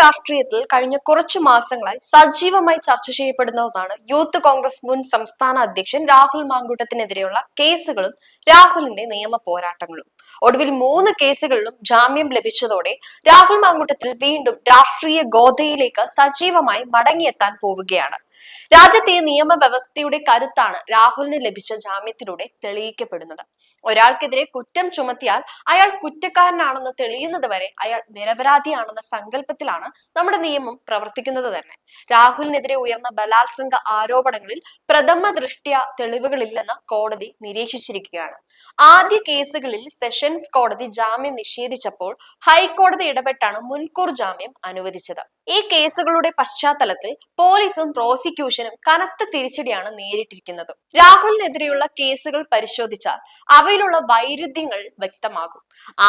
രാഷ്ട്രീയത്തിൽ കഴിഞ്ഞ കുറച്ചു മാസങ്ങളായി സജീവമായി ചർച്ച ചെയ്യപ്പെടുന്നതാണ് യൂത്ത് കോൺഗ്രസ് മുൻ സംസ്ഥാന അധ്യക്ഷൻ രാഹുൽ മാങ്കൂട്ടത്തിനെതിരെയുള്ള കേസുകളും രാഹുലിന്റെ നിയമ പോരാട്ടങ്ങളും. ഒടുവിൽ മൂന്ന് കേസുകളിലും ജാമ്യം ലഭിച്ചതോടെ രാഹുൽ മാങ്കൂട്ടത്തിൽ വീണ്ടും രാഷ്ട്രീയ ഗോതയിലേക്ക് സജീവമായി മടങ്ങിയെത്താൻ പോവുകയാണ്. രാജ്യത്തെ നിയമവ്യവസ്ഥയുടെ കരുത്താണ് രാഹുലിന് ലഭിച്ച ജാമ്യത്തിലൂടെ തെളിയിക്കപ്പെടുന്നത്. ഒരാൾക്കെതിരെ കുറ്റം ചുമത്തിയാൽ അയാൾ കുറ്റക്കാരനാണെന്ന് തെളിയുന്നത് വരെ അയാൾ നിരപരാധിയാണെന്ന സങ്കല്പത്തിലാണ് നമ്മുടെ നിയമം പ്രവർത്തിക്കുന്നത് തന്നെ. രാഹുലിനെതിരെ ഉയർന്ന ബലാത്സംഗ ആരോപണങ്ങളിൽ പ്രഥമ ദൃഷ്ട്യ തെളിവുകളില്ലെന്ന് കോടതി നിരീക്ഷിച്ചിരിക്കുകയാണ്. ആദ്യ കേസുകളിൽ സെഷൻസ് കോടതി ജാമ്യം നിഷേധിച്ചപ്പോൾ ഹൈക്കോടതി ഇടപെട്ടാണ് മുൻകൂർ ജാമ്യം അനുവദിച്ചത്. ഈ കേസുകളുടെ പശ്ചാത്തലത്തിൽ പോലീസും പ്രോസിക്യൂഷനും കനത്ത തിരിച്ചടിയാണ് നേരിട്ടിരിക്കുന്നത്. രാഹുലിനെതിരെയുള്ള കേസുകൾ പരിശോധിച്ചാൽ അവയിലുള്ള വൈരുദ്ധ്യങ്ങൾ വ്യക്തമാകും.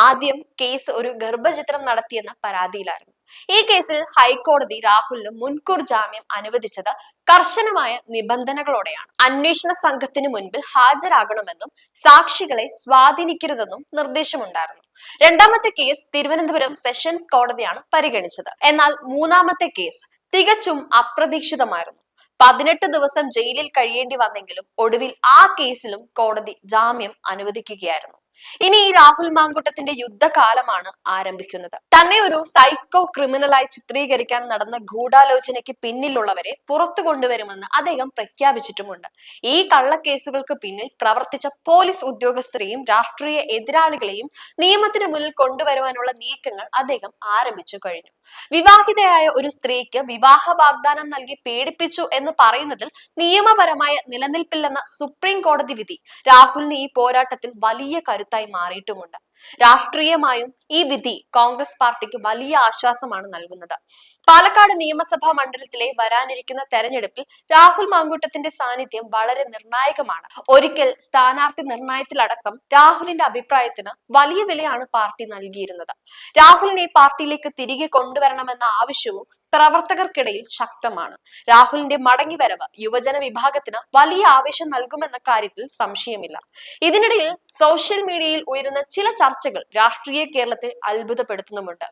ആദ്യം കേസ് ഒരു ഗർഭചിത്രം നടത്തിയെന്ന പരാതിയിലായിരുന്നു. ഈ കേസിൽ ഹൈക്കോടതി രാഹുലിന് മുൻകൂർ ജാമ്യം അനുവദിച്ചത് കർശനമായ നിബന്ധനകളോടെയാണ്. അന്വേഷണ സംഘത്തിന് മുൻപിൽ ഹാജരാകണമെന്നും സാക്ഷികളെ സ്വാധീനിക്കരുതെന്നും നിർദ്ദേശമുണ്ടായിരുന്നു. രണ്ടാമത്തെ കേസ് തിരുവനന്തപുരം സെഷൻസ് കോടതിയാണ് പരിഗണിച്ചത്. എന്നാൽ മൂന്നാമത്തെ കേസ് തികച്ചും അപ്രതീക്ഷിതമായിരുന്നു. പതിനെട്ട് ദിവസം ജയിലിൽ കഴിയേണ്ടി വന്നെങ്കിലും ഒടുവിൽ ആ കേസിലും കോടതി ജാമ്യം അനുവദിക്കുകയായിരുന്നു. ഇനി ഈ രാഹുൽ മാങ്കുട്ടത്തിന്റെ യുദ്ധകാലമാണ് ആരംഭിക്കുന്നത്. തന്നെ ഒരു സൈക്കോ ക്രിമിനലായി ചിത്രീകരിക്കാൻ നടന്ന ഗൂഢാലോചനയ്ക്ക് പിന്നിലുള്ളവരെ പുറത്തു കൊണ്ടുവരുമെന്ന് അദ്ദേഹം പ്രഖ്യാപിച്ചിട്ടുമുണ്ട്. ഈ കള്ളക്കേസുകൾക്ക് പിന്നിൽ പ്രവർത്തിച്ച പോലീസ് ഉദ്യോഗസ്ഥരെയും രാഷ്ട്രീയ എതിരാളികളെയും നിയമത്തിന് മുന്നിൽ കൊണ്ടുവരുവാനുള്ള നീക്കങ്ങൾ അദ്ദേഹം ആരംഭിച്ചു കഴിഞ്ഞു. വിവാഹിതയായ ഒരു സ്ത്രീക്ക് വിവാഹ വാഗ്ദാനം നൽകി പീഡിപ്പിച്ചു എന്ന് പറയുന്നതിൽ നിയമപരമായ നിലനിൽപ്പില്ലെന്ന സുപ്രീം കോടതി വിധി രാഹുലിന് ഈ പോരാട്ടത്തിൽ വലിയ കരുത്തായി മാറിയിട്ടുമുണ്ട്. രാഷ്ട്രീയമായും ഈ വിധി കോൺഗ്രസ് പാർട്ടിക്ക് വലിയ ആശ്വാസമാണ് നൽകുന്നത്. പാലക്കാട് നിയമസഭാ മണ്ഡലത്തിലെ വരാനിരിക്കുന്ന തെരഞ്ഞെടുപ്പിൽ രാഹുൽ മാങ്കൂട്ടത്തിന്റെ സാന്നിധ്യം വളരെ നിർണായകമാണ്. ഒരിക്കൽ സ്ഥാനാർത്ഥി നിർണയത്തിലടക്കം രാഹുലിന്റെ അഭിപ്രായത്തിന് വലിയ വിലയാണ് പാർട്ടി നൽകിയിരുന്നത്. രാഹുലിനെ പാർട്ടിയിലേക്ക് തിരികെ കൊണ്ടുവരണമെന്ന ആവശ്യവും പ്രവർത്തകർക്കിടയിൽ ശക്തമാണ്. രാഹുലിന്റെ മടങ്ങി വരവ് യുവജന വിഭാഗത്തിന് വലിയ ആവേശം നൽകുമെന്ന കാര്യത്തിൽ സംശയമില്ല. ഇതിനിടയിൽ സോഷ്യൽ മീഡിയയിൽ ഉയരുന്ന ചില ചർച്ചകൾ രാഷ്ട്രീയ കേരളത്തിൽ അത്ഭുതപ്പെടുത്തുന്നുമുണ്ട്.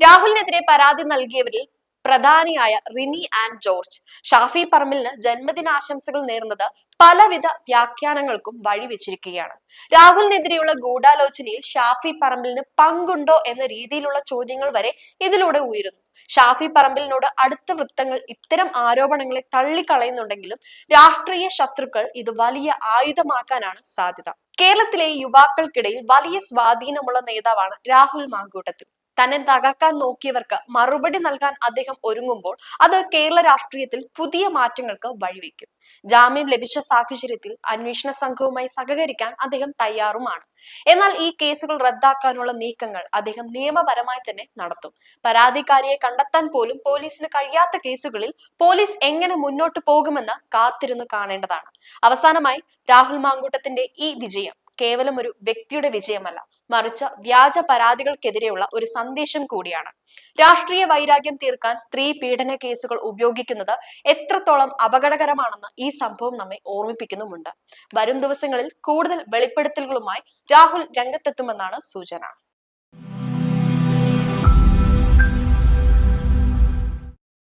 രാഹുലിനെതിരെ പരാതി നൽകിയവരിൽ പ്രധാനിയായ റിനി ആൻഡ് ജോർജ്. ഷാഫി പറമ്പിലിന് ജന്മദിനാശംസകൾ നേർന്നത് പലവിധ വ്യാഖ്യാനങ്ങൾക്കും വഴിവെച്ചിരിക്കുകയാണ് രാഹുലിനെതിരെയുള്ള ഗൂഢാലോചനയിൽ ഷാഫി പറമ്പിലിന് പങ്കുണ്ടോ എന്ന രീതിയിലുള്ള ചോദ്യങ്ങൾ വരെ ഇതിലൂടെ ഉയരുന്നു. ഷാഫി പറമ്പിലിനോട് അടുത്ത വൃത്തങ്ങൾ ഇത്തരം ആരോപണങ്ങളെ തള്ളിക്കളയുന്നുണ്ടെങ്കിലും രാഷ്ട്രീയ ശത്രുക്കൾ ഇത് വലിയ ആയുധമാക്കാനാണ് സാധ്യത. കേരളത്തിലെ യുവാക്കൾക്കിടയിൽ വലിയ സ്വാധീനമുള്ള നേതാവാണ് രാഹുൽ മാങ്കൂട്ടത്തിൽ. തന്നെ തകർക്കാൻ നോക്കിയവർക്ക് മറുപടി നൽകാൻ അദ്ദേഹം ഒരുങ്ങുമ്പോൾ അത് കേരള രാഷ്ട്രീയത്തിൽ പുതിയ മാറ്റങ്ങൾക്ക് വഴിവെക്കും. ജാമ്യം ലഭിച്ച സാഹചര്യത്തിൽ അന്വേഷണ സംഘവുമായി സഹകരിക്കാൻ അദ്ദേഹം തയ്യാറുമാണ്. എന്നാൽ ഈ കേസുകൾ റദ്ദാക്കാനുള്ള നീക്കങ്ങൾ അദ്ദേഹം നിയമപരമായി തന്നെ നടത്തും. പരാതിക്കാരിയെ കണ്ടെത്താൻ പോലും പോലീസിന് കഴിയാത്ത കേസുകളിൽ പോലീസ് എങ്ങനെ മുന്നോട്ട് പോകുമെന്ന് കാത്തിരുന്നു കാണേണ്ടതാണ്. അവസാനമായി രാഹുൽ മാങ്കൂട്ടത്തിന്റെ ഈ വിജയം കേവലം ഒരു വ്യക്തിയുടെ വിജയമല്ല മറിച്ച് വ്യാജ പരാതികൾക്കെതിരെയുള്ള ഒരു സന്ദേശം കൂടിയാണ്. രാഷ്ട്രീയ വൈരാഗ്യം തീർക്കാൻ സ്ത്രീ പീഡന കേസുകൾ ഉപയോഗിക്കുന്നത് എത്രത്തോളം അപകടകരമാണെന്ന് ഈ സംഭവം നമ്മെ ഓർമ്മിപ്പിക്കുന്നുമുണ്ട്. വരും ദിവസങ്ങളിൽ കൂടുതൽ വെളിപ്പെടുത്തലുകളുമായി രാഹുൽ രംഗത്തെത്തുമെന്നാണ് സൂചന.